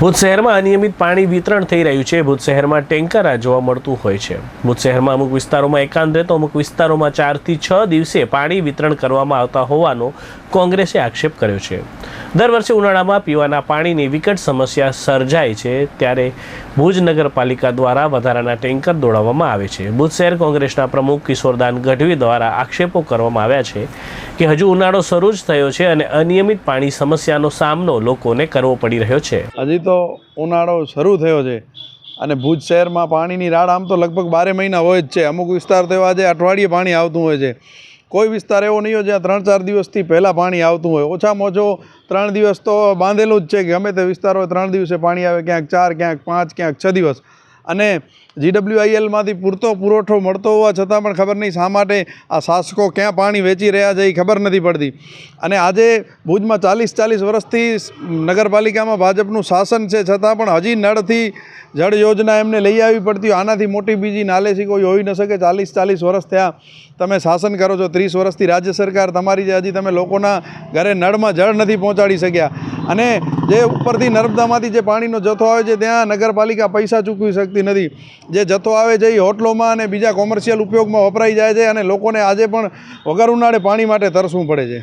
ભુજ શહેરમાં અનિયમિત પાણી વિતરણ થઈ રહ્યું છે. ભુજ શહેરમાં ટેન્કર જોવા મળતું હોય છે. ભુજ શહેરમાં અમુક વિસ્તારોમાં એકાંતરે તો અમુક વિસ્તારોમાં ચારથી છ દિવસે પાણી વિતરણ કરવામાં આવતા હોવાનો કોંગ્રેસે આક્ષેપ કર્યો છે. દર વર્ષે ઉનાળામાં પીવાના પાણીની વિકટ સમસ્યા સર્જાય છે. ત્યારે ભુજ નગરપાલિકા દ્વારા વધારાના ટેન્કર દોડાવવામાં આવે છે. ભુજ શહેર કોંગ્રેસના પ્રમુખ કિશોરદાન ગઢવી દ્વારા આક્ષેપો કરવામાં આવ્યા છે. કે હજુ ઉનાળો શરૂ જ થયો છે અને અનિયમિત પાણી સમસ્યાનો સામનો લોકોને કરવો પડી રહ્યો છે. હજી તો ઉનાળો શરૂ થયો છે અને ભુજ શહેરમાં પાણીની રાડ આમ તો લગભગ બારે મહિના હોય જ છે. અમુક વિસ્તાર તો એવા છે, અઠવાડિયે પાણી આવતું હોય છે. કોઈ વિસ્તાર એવો નહીં હોય જ્યાં ત્રણ ચાર દિવસથી પહેલાં પાણી આવતું હોય. ઓછામાં ઓછો ત્રણ દિવસ તો બાંધેલું જ છે કે ગમે તે વિસ્તાર હોય ત્રણ દિવસે પાણી આવે, ક્યાંક ચાર, ક્યાંક પાંચ, ક્યાંક છ દિવસ. અને જીડબ્લ્યુઆઈએલમાંથી પૂરતો પુરવઠો મળતો હોવા છતાં પણ ખબર નહીં શા માટે આ શાસકો ક્યાં પાણી વેચી રહ્યા છે એ ખબર નથી પડતી. અને આજે ભુજમાં ચાલીસ ચાલીસ વર્ષથી નગરપાલિકામાં ભાજપનું શાસન છે છતાં પણ હજી નળથી જળ યોજના એમને લઈ આવી પડતી આનાથી મોટી બીજી નાલેસી કોઈ હોઈ ન શકે. ચાલીસ ચાલીસ વર્ષ થયા તમે શાસન કરો છો, ત્રીસ વર્ષથી રાજ્ય સરકાર તમારી જે હજી તમે લોકોના ઘરે નળમાં જળ નથી પહોંચાડી શક્યા. અને જે ઉપરથી નર્મદામાંથી જે પાણીનો જથ્થો આવે છે, ત્યાં નગરપાલિકા પૈસા ચૂકવી શકતી નથી. જે જથ્થો આવે છે એ હોટલોમાં અને બીજા કોમર્શિયલ ઉપયોગમાં વપરાઈ જાય છે અને લોકોને આજે પણ વગર ઉનાળે પાણી માટે તરસવું પડે છે.